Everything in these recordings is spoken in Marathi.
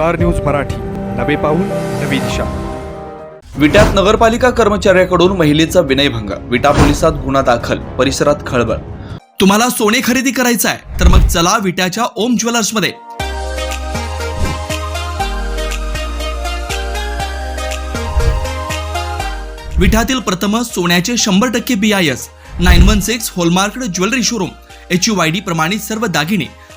Star news Marathi. नवे पाऊल नवी दिशा. विट्यात नगरपालिका कर्मचाऱ्याकडून महिलेचा विनयभंग. विटा पोलिसात गुन्हा दाखल परिसरात खळबळ. तुम्हाला सोने खरेदी करायचं आहे तर मग चला विट्याच्या ओम ज्वेलर्समध्ये विट्यातील प्रथम सोन्याचे शंभर टक्के B I S nine one six hallmark jewellery showroom. H U Y D प्रमाणित सर्व दागिने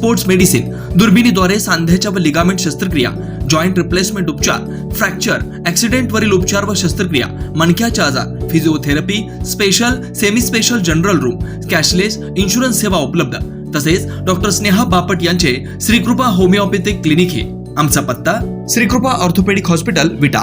स्पोर्ट्स मेडिसिन दुर्बिणीद्वारे सांध्याच्या व लिगामेंट शस्त्रक्रिया जॉईंट रिप्लेसमेंट उपचार फ्रॅक्चर ॲक्सिडेंटवरील उपचार व शस्त्रक्रिया मणक्याचे आजार physiotherapy special semi special general room cashless insurance सेवा उपलब्ध. तसेच डॉक्टर स्नेहा बापट यांचे श्रीकृपा होमिओपॅथिक क्लिनिक हे. आमचा पत्ता श्रीकृपा ऑर्थोपेडिक हॉस्पिटल विटा.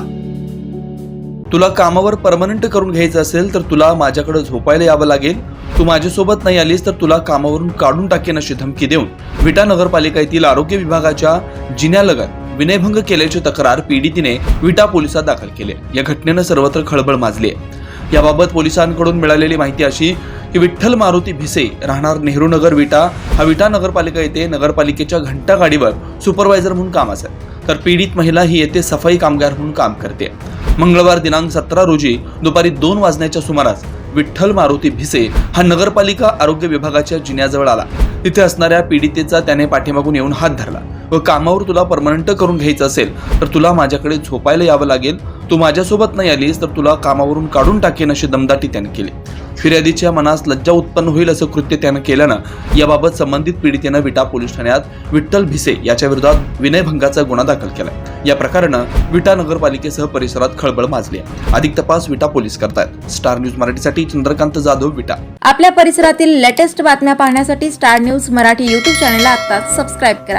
तुला कामावर परमनंट करून घ्यायचं असेल तर तुला माझ्याकडे झोपायला यावं लागेल. तू माझ्यासोबत नाही आलीस तर तुला कामावरून काढून टाकेन अशी धमकी देऊन. विटा नगरपालिका येथील आरोग्य विभागाच्या जिन्यालगत विनयभंग केल्याची तक्रार पीडितीने विटा पोलिसात दाखल केली. या घटनेनं सर्वत्र खळबळ माजली आहे. याबाबत पोलिसांकडून मिळालेली माहिती अशी की विठ्ठल मारुती भिसे राहणार नेहरू नगर विटा. हा विटा नगरपालिका येथे नगरपालिकेच्या घंटा गाडीवर सुपरवायझर म्हणून काम असेल तर पीडित महिला ही येथे सफाई कामगार म्हणून काम करते. मंगळवार दिनांक सतरा रोजी दुपारी दोन वाजण्याच्या सुमारास विठ्ठल मारुती भिसे हा नगरपालिका आरोग्य विभागाच्या जिन्याजवळ आला. तिथे असणाऱ्या पीडितेचा त्याने पाठीमागून येऊन हात धरला. व कामावर तुला परमनंट करून घ्यायचं असेल तर तुला माझ्याकडे झोपायला यावं लागेल तू माझ्यासोबत नाही आलीस तर तुला कामावरून काढून टाकेन अशी दमदाटी त्याने केली. फिर्यादीच्या मनास लज्जा उत्पन्न होईल असं कृत्य त्यानं केल्यानं याबाबत संबंधित पीडितेनं विटा पोलीस ठाण्यात विठ्ठल भिसे याच्या विरोधात विनयभंगाचा गुन्हा दाखल केला या प्रकारानं विटा नगरपालिकेसह परिसरात खळबळ माजली अधिक तपास विटा पोलीस करतायत. स्टार न्यूज मराठीसाठी चंद्रकांत जाधव विटा. आपल्या परिसरातील लेटेस्ट बातम्या पाहण्यासाठी Star News Marathi YouTube channel आता सबस्क्राईब करा.